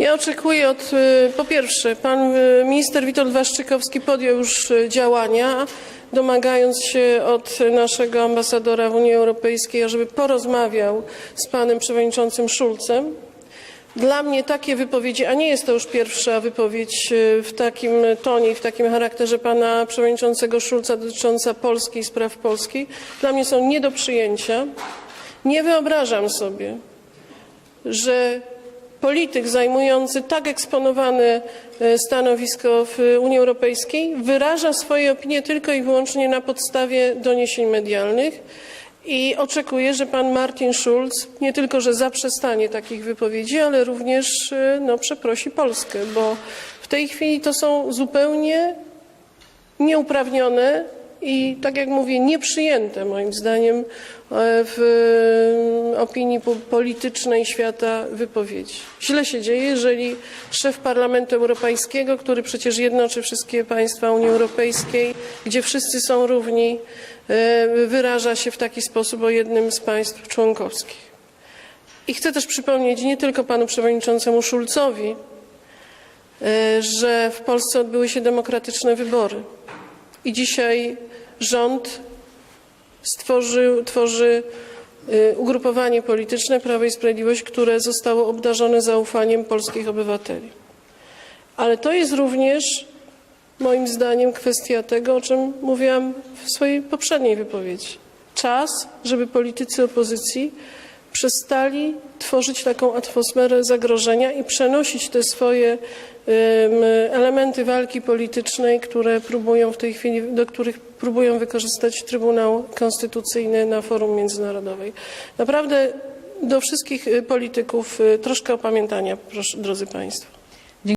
Ja oczekuję od, y, po pierwsze, pan y, minister Witold Waszczykowski podjął już y, działania, domagając się od naszego ambasadora w Unii Europejskiej, ażeby porozmawiał z panem przewodniczącym Schulzem. Dla mnie takie wypowiedzi, a nie jest to już pierwsza wypowiedź w takim tonie i w takim charakterze pana przewodniczącego Schulza dotycząca Polski i spraw Polski, dla mnie są nie do przyjęcia. Nie wyobrażam sobie, że polityk zajmujący tak eksponowane stanowisko w Unii Europejskiej wyraża swoje opinie tylko i wyłącznie na podstawie doniesień medialnych i oczekuję, że pan Martin Schulz nie tylko, że zaprzestanie takich wypowiedzi, ale również e, no, przeprosi Polskę, bo w tej chwili to są zupełnie nieuprawnione i, tak jak mówię, nieprzyjęte moim zdaniem e, w e, opinii po- politycznej świata wypowiedzi. Źle się dzieje, jeżeli szef Parlamentu Europejskiego, który przecież jednoczy wszystkie państwa Unii Europejskiej, gdzie wszyscy są równi, e, wyraża się w taki sposób o jednym z państw członkowskich. I chcę też przypomnieć nie tylko panu przewodniczącemu Schulzowi, że w Polsce odbyły się demokratyczne wybory. I dzisiaj rząd stworzył, tworzy y, ugrupowanie polityczne Prawo i Sprawiedliwość, które zostało obdarzone zaufaniem polskich obywateli. Ale to jest również moim zdaniem kwestia tego, o czym mówiłam w swojej poprzedniej wypowiedzi. Czas, żeby politycy opozycji przestali tworzyć taką atmosferę zagrożenia i przenosić te swoje em, elementy walki politycznej, które próbują w tej chwili, do których próbują wykorzystać Trybunał Konstytucyjny na forum międzynarodowej. Naprawdę do wszystkich y, polityków y, troszkę opamiętania, proszę, drodzy Państwo.